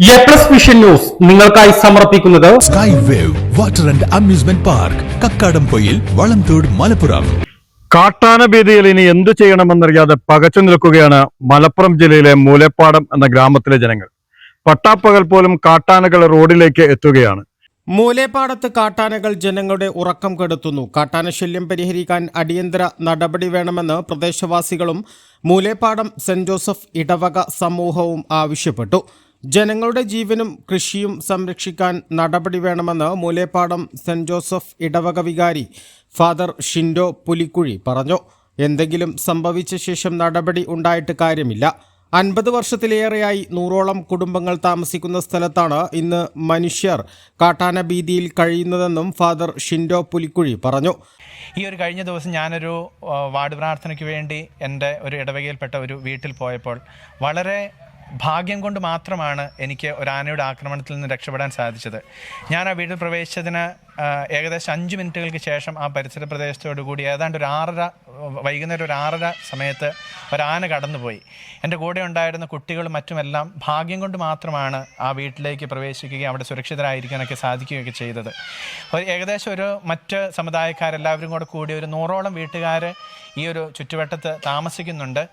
A plus vision news നിങ്ങൾക്കായി സമർപ്പിക്കുന്നത് sky wave water and amusement park Kakkadampoyil Valamthode Malappuram. കാട്ടാന ഭീതിയിൽ ഇനി എന്തു ചെയ്യണമെന്നറിയാതെ പകച്ചു നിൽക്കുകയാണ് മലപ്പുറം ജില്ലയിലെ മൂലപ്പാടം എന്ന ഗ്രാമത്തിലെ ജനങ്ങൾ. പട്ടാപ്പകൽ പോലും കാട്ടാനകൾ റോഡിലേക്ക് എത്തുകയാണ്. മൂലേപ്പാടത്ത് കാട്ടാനകൾ ജനങ്ങളുടെ ഉറക്കം കെടുത്തുന്നു. കാട്ടാന ശല്യം പരിഹരിക്കാൻ അടിയന്തര നടപടി വേണമെന്ന് പ്രദേശവാസികളും മൂലേപ്പാടം സെന്റ് ജോസഫ് ഇടവക സമൂഹവും ആവശ്യപ്പെട്ടു. ജനങ്ങളുടെ ജീവനും കൃഷിയും സംരക്ഷിക്കാൻ നടപടി വേണമെന്ന് മൂലേപ്പാടം സെന്റ് ജോസഫ് ഇടവക വികാരി ഫാദർ ഷിൻഡോ പുലിക്കുഴി പറഞ്ഞു. എന്തെങ്കിലും സംഭവിച്ച ശേഷം നടപടി ഉണ്ടായിട്ട് കാര്യമില്ല. അൻപത് വർഷത്തിലേറെയായി നൂറോളം കുടുംബങ്ങൾ താമസിക്കുന്ന സ്ഥലത്താണ് ഇന്ന് മനുഷ്യർ കാട്ടാന ഭീതിയിൽ കഴിയുന്നതെന്നും ഫാദർ ഷിൻഡോ പുലിക്കുഴി പറഞ്ഞു. ഈ ഒരു കഴിഞ്ഞ ദിവസം ഞാനൊരു വാർഡ് പ്രാർത്ഥനയ്ക്ക് വേണ്ടി എന്റെ ഒരു ഇടവകയിൽപ്പെട്ട ഒരു വീട്ടിൽ പോയപ്പോൾ വളരെ ഭാഗ്യം കൊണ്ട് മാത്രമാണ് എനിക്ക് ഒരു ആനയുടെ ആക്രമണത്തിൽ നിന്ന് രക്ഷപ്പെടാൻ സാധിച്ചത്. ഞാൻ ആ വീട്ടിൽ പ്രവേശിച്ചതിന് ഏകദേശം അഞ്ച് മിനിറ്റുകൾക്ക് ശേഷം ആ പരിസര പ്രദേശത്തോടുകൂടി ഏതാണ്ട് ഒരു ആറര വൈകുന്നേരം ഒരു ആറര സമയത്ത് ഒരാന കടന്നുപോയി. എന്റെ കൂടെ ഉണ്ടായിരുന്ന കുട്ടികളും മറ്റുമെല്ലാം ഭാഗ്യം കൊണ്ട് മാത്രമാണ് ആ വീട്ടിലേക്ക് പ്രവേശിക്കുകയും അവിടെ സുരക്ഷിതരായിരിക്കാനൊക്കെ സാധിക്കുകയൊക്കെ ചെയ്തത്. ഏകദേശം ഒരു മറ്റ് സമുദായക്കാരെല്ലാവരും കൂടെ കൂടി ഒരു നൂറോളം വീട്ടുകാർ ഈ ഒരു ചുറ്റുവട്ടത്ത് താമസിക്കുന്നുണ്ട്.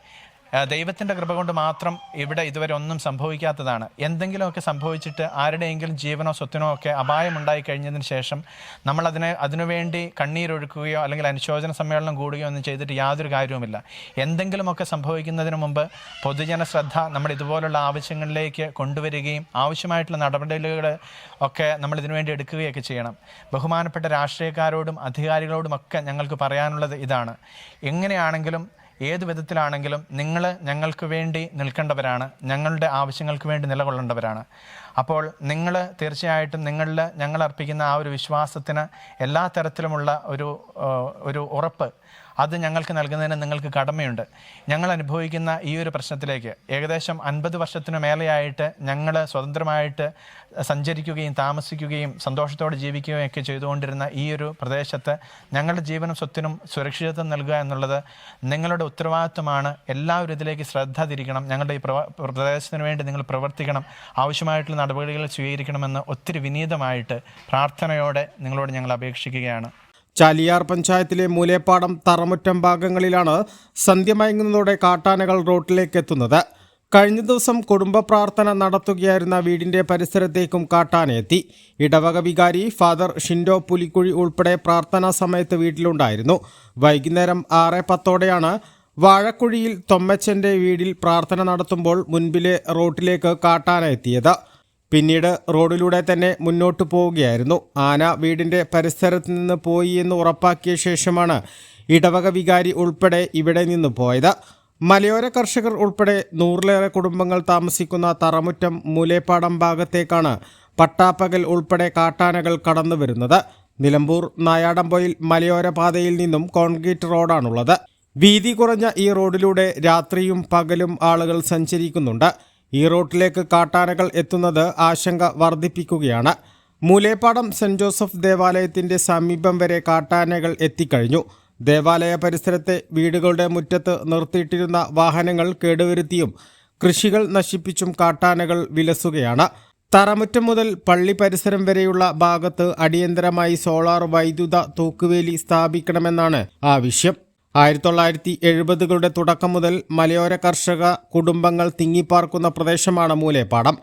ദൈവത്തിന്റെ കൃപ കൊണ്ട് മാത്രം ഇവിടെ ഇതുവരെ ഒന്നും സംഭവിക്കാത്തതാണ്. എന്തെങ്കിലുമൊക്കെ സംഭവിച്ചിട്ട് ആരുടെയെങ്കിലും ജീവനോ സ്വത്തിനോ ഒക്കെ അപായമുണ്ടായി കഴിഞ്ഞതിന് ശേഷം നമ്മളതിനെ അതിനുവേണ്ടി കണ്ണീരൊഴുക്കുകയോ അല്ലെങ്കിൽ അനുശോചന സമ്മേളനം കൂടുകയോ ഒന്നും ചെയ്തിട്ട് യാതൊരു കാര്യവുമില്ല. എന്തെങ്കിലുമൊക്കെ സംഭവിക്കുന്നതിന് മുമ്പ് പൊതുജന ശ്രദ്ധ നമ്മൾ ഇതുപോലുള്ള ആവശ്യങ്ങളിലേക്ക് കൊണ്ടുവരികയും ആവശ്യമായിട്ടുള്ള നടപടികൾ ഒക്കെ നമ്മൾ ഇതിനുവേണ്ടി എടുക്കുകയൊക്കെ ചെയ്യണം. ബഹുമാനപ്പെട്ട രാഷ്ട്രീയക്കാരോടും അധികാരികളോടും ഒക്കെ ഞങ്ങൾക്ക് പറയാനുള്ളത് ഇതാണ്. എങ്ങനെയാണെങ്കിലും ഏത് വിധത്തിലാണെങ്കിലും നിങ്ങൾ ഞങ്ങൾക്ക് വേണ്ടി നിൽക്കേണ്ടവരാണ്. ഞങ്ങളുടെ ആവശ്യങ്ങൾക്ക് വേണ്ടി നിലകൊള്ളേണ്ടവരാണ്. അപ്പോൾ നിങ്ങൾ തീർച്ചയായിട്ടും നിങ്ങളിൽ ഞങ്ങൾ അർപ്പിക്കുന്ന ആ ഒരു വിശ്വാസത്തിന് എല്ലാ തരത്തിലുമുള്ള ഒരു ഒരു ഉറപ്പ് അത് ഞങ്ങൾക്ക് നൽകുന്നതിന് നിങ്ങൾക്ക് കടമയുണ്ട്. ഞങ്ങൾ അനുഭവിക്കുന്ന ഈ ഒരു പ്രശ്നത്തിലേക്ക് ഏകദേശം അൻപത് വർഷത്തിനു മേലെയായിട്ട് ഞങ്ങൾ സ്വതന്ത്രമായിട്ട് സഞ്ചരിക്കുകയും താമസിക്കുകയും സന്തോഷത്തോടെ ജീവിക്കുകയും ഒക്കെ ചെയ്തുകൊണ്ടിരുന്ന ഈ ഒരു പ്രദേശത്ത് ഞങ്ങളുടെ ജീവനും സ്വത്തിനും സുരക്ഷിതത്വം നൽകുക എന്നുള്ളത് നിങ്ങളുടെ ഉത്തരവാദിത്വമാണ്. എല്ലാവരും ഇതിലേക്ക് ശ്രദ്ധ തിരിക്കണം. ഞങ്ങളുടെ ഈ പ്രദേശത്തിന് വേണ്ടി നിങ്ങൾ പ്രവർത്തിക്കണം. ആവശ്യമായിട്ടുള്ള നടപടികൾ സ്വീകരിക്കണമെന്ന് ഒത്തിരി വിനീതമായിട്ട് പ്രാർത്ഥനയോടെ നിങ്ങളോട് ഞങ്ങൾ അപേക്ഷിക്കുകയാണ്. ചാലിയാർ പഞ്ചായത്തിലെ മൂലേപ്പാടം തറമുറ്റം ഭാഗങ്ങളിലാണ് സന്ധ്യമയങ്ങുന്നതോടെ കാട്ടാനകൾ റോട്ടിലേക്ക് എത്തുന്നത്. കഴിഞ്ഞ ദിവസം കുടുംബ പ്രാർത്ഥന നടത്തുകയായിരുന്ന വീടിന്റെ പരിസരത്തേക്കും കാട്ടാനയെത്തി ഇടവക വികാരി ഫാദർ ഷിൻഡോ പുലിക്കുഴി ഉൾപ്പെടെ പ്രാർത്ഥനാ സമയത്ത് വീട്ടിലുണ്ടായിരുന്നു. വൈകുന്നേരം ആറ് പത്തോടെയാണ് വാഴക്കുഴിയിൽ തൊമ്മച്ചന്റെ വീടിൽ പ്രാർത്ഥന നടത്തുമ്പോൾ മുൻപിലെ റോട്ടിലേക്ക് കാട്ടാന എത്തിയത്. പിന്നീട് റോഡിലൂടെ തന്നെ മുന്നോട്ട് പോവുകയായിരുന്നു. ആന വീടിന്റെ പരിസരത്ത് നിന്ന് പോയി എന്ന് ഉറപ്പാക്കിയ ശേഷമാണ് ഇടവക വികാരി ഉൾപ്പെടെ ഇവിടെ നിന്ന് പോയത്. മലയോര കർഷകർ ഉൾപ്പെടെ നൂറിലേറെ കുടുംബങ്ങൾ താമസിക്കുന്ന തറമുറ്റം മൂലേപ്പാടം ഭാഗത്തേക്കാണ് പട്ടാപ്പകൽ ഉൾപ്പെടെ കാട്ടാനകൾ കടന്നു വരുന്നത്. നിലമ്പൂർ നായാടമ്പൊയിൽ മലയോര പാതയിൽ നിന്നും കോൺക്രീറ്റ് റോഡാണുള്ളത്. വീതി കുറഞ്ഞ ഈ റോഡിലൂടെ രാത്രിയും പകലും ആളുകൾ സഞ്ചരിക്കുന്നുണ്ട്. ഈ റോട്ടിലേക്ക് കാട്ടാനകൾ എത്തുന്നത് ആശങ്ക വർദ്ധിപ്പിക്കുകയാണ്. മൂലേപ്പാടം സെന്റ് ജോസഫ് ദേവാലയത്തിന്റെ സമീപം വരെ കാട്ടാനകൾ എത്തിക്കഴിഞ്ഞു. ദേവാലയ പരിസരത്തെ വീടുകളുടെ മുറ്റത്ത് നിർത്തിയിട്ടിരുന്ന വാഹനങ്ങൾ കേടുവരുത്തിയും കൃഷികൾ നശിപ്പിച്ചും കാട്ടാനകൾ വിലസുകയാണ്. തറമുറ്റം മുതൽ പള്ളി പരിസരം വരെയുള്ള ഭാഗത്ത് അടിയന്തരമായി സോളാർ വൈദ്യുത തൂക്കുവേലി സ്ഥാപിക്കണമെന്നാണ് ആവശ്യം. ആയിരത്തി തൊള്ളായിരത്തി എഴുപതുകളുടെ തുടക്കം മുതൽ മലയോര കർഷക കുടുംബങ്ങൾ തിങ്ങിപ്പാർക്കുന്ന പ്രദേശമാണ് മൂലേപ്പാടം.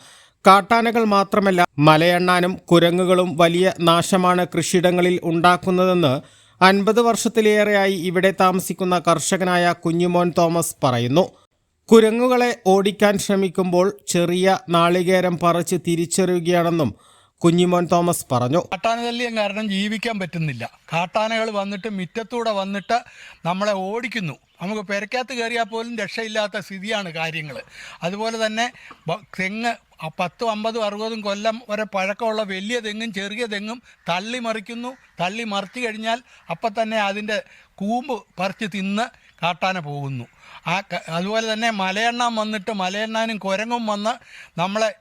കാട്ടാനകൾ മാത്രമല്ല മലയെണ്ണാനും കുരങ്ങുകളും വലിയ നാശമാണ് കൃഷിയിടങ്ങളിൽ ഉണ്ടാക്കുന്നതെന്ന് അൻപത് വർഷത്തിലേറെയായി ഇവിടെ താമസിക്കുന്ന കർഷകനായ കുഞ്ഞുമോൻ തോമസ് പറയുന്നു. കുരങ്ങുകളെ ഓടിക്കാൻ ശ്രമിക്കുമ്പോൾ ചെറിയ നാളികേരം പറിച്ച് തിരിച്ചറിയുകയാണെന്നും കുഞ്ഞിമോൻ തോമസ് പറഞ്ഞു. കാട്ടാനശല്യം കാരണം ജീവിക്കാൻ പറ്റുന്നില്ല. കാട്ടാനകൾ വന്നിട്ട് മിറ്റത്തൂടെ വന്നിട്ട് നമ്മളെ ഓടിക്കുന്നു. നമുക്ക് പെരക്കകത്ത് കയറിയാൽ പോലും രക്ഷയില്ലാത്ത സ്ഥിതിയാണ് കാര്യങ്ങൾ. അതുപോലെ തന്നെ തെങ്ങ് പത്തും അമ്പതും അറുപതും കൊല്ലം വരെ പഴക്കമുള്ള വലിയ തെങ്ങും ചെറിയ തെങ്ങും തള്ളി മറിക്കുന്നു. തള്ളി മറിച്ചു കഴിഞ്ഞാൽ അപ്പം തന്നെ അതിന്റെ കൂമ്പ് പറിച്ച് തിന്ന് കാട്ടാന പോകുന്നു. ആ അതുപോലെ തന്നെ മലയെണ്ണാൻ വന്നിട്ട് മലയെണ്ണാനും കുരങ്ങും വന്ന് നമ്മളെ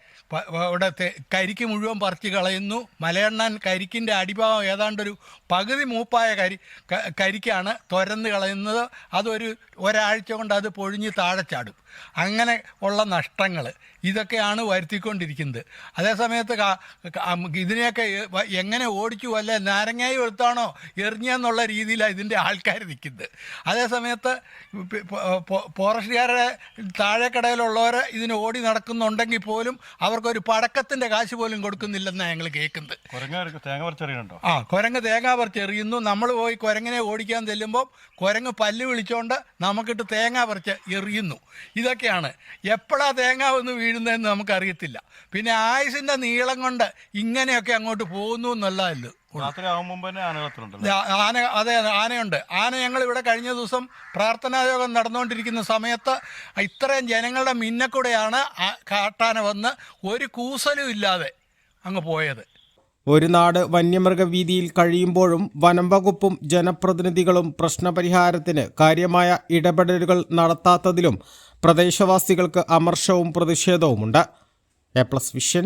ഇവിടെ കരിക്ക് മുഴുവൻ പറിച്ച് കളയുന്നു. മലയണ്ണൻ കരിക്കിന്റെ അടിഭാഗം ഏതാണ്ടൊരു പകുതി മൂപ്പായ കരി കരിക്കാണ് തുരന്ന് കളയുന്നത്. അതൊരു ഒരാഴ്ച കൊണ്ട് അത് പൊഴിഞ്ഞ് താഴെ ചാടും. അങ്ങനെ ഉള്ള നഷ്ടങ്ങൾ ഇതൊക്കെയാണ് വരുത്തിക്കൊണ്ടിരിക്കുന്നത്. അതേസമയത്ത് ഇതിനെയൊക്കെ എങ്ങനെ ഓടിച്ചു അല്ലെ? നാരങ്ങായി എടുത്താണോ എറിഞ്ഞെന്നുള്ള രീതിയിലാണ് ഇതിന്റെ ആൾക്കാർ നിൽക്കുന്നത്. അതേസമയത്ത് ഫോറസ്റ്റുകാരുടെ താഴെക്കടയിലുള്ളവർ ഇതിന് ഓടി നടക്കുന്നുണ്ടെങ്കിൽ പോലും അവർക്കൊരു പടക്കത്തിന്റെ കാശ് പോലും കൊടുക്കുന്നില്ലെന്നാണ് ഞങ്ങൾ കേൾക്കുന്നത്. തേങ്ങ പറിച്ചെറിയുന്നുണ്ടോ ആ കുരങ്ങ് തേങ്ങ പറിച്ചെറിയുന്നു നമ്മൾ പോയി കുരങ്ങിനെ ഓടിക്കാൻ ചെല്ലുമ്പോൾ കുരങ്ങ് പല്ല് വിളിച്ചോണ്ട് നമുക്കിട്ട് തേങ്ങ പറിച്ച് എറിയുന്നു. ഇതൊക്കെയാണ്. എപ്പോഴാ തേങ്ങ ഒന്ന് വീഴുന്നതെന്ന് നമുക്കറിയത്തില്ല. പിന്നെ ആയുസിന്റെ നീളം കൊണ്ട് ഇങ്ങനെയൊക്കെ അങ്ങോട്ട് പോകുന്നു എന്നുള്ളതല്ലോ. ആന അതെ ആനയുണ്ട്. ആന ഞങ്ങൾ ഇവിടെ കഴിഞ്ഞ ദിവസം പ്രാർത്ഥനായോഗം നടന്നുകൊണ്ടിരിക്കുന്ന സമയത്ത് ഇത്രയും ജനങ്ങളുടെ മിന്നക്കൂടെയാണ് കാട്ടാന വന്ന് ഒരു കൂസലും ഇല്ലാതെ അങ്ങ് പോയത്. ഒരു നാട് വന്യമൃഗവീതിയിൽ കഴിയുമ്പോഴും വനം വകുപ്പും ജനപ്രതിനിധികളും പ്രശ്നപരിഹാരത്തിന് കാര്യമായ ഇടപെടലുകൾ നടത്താത്തതിലും പ്രദേശവാസികൾക്ക് അമർഷവും പ്രതിഷേധവുമുണ്ട്. A plus vision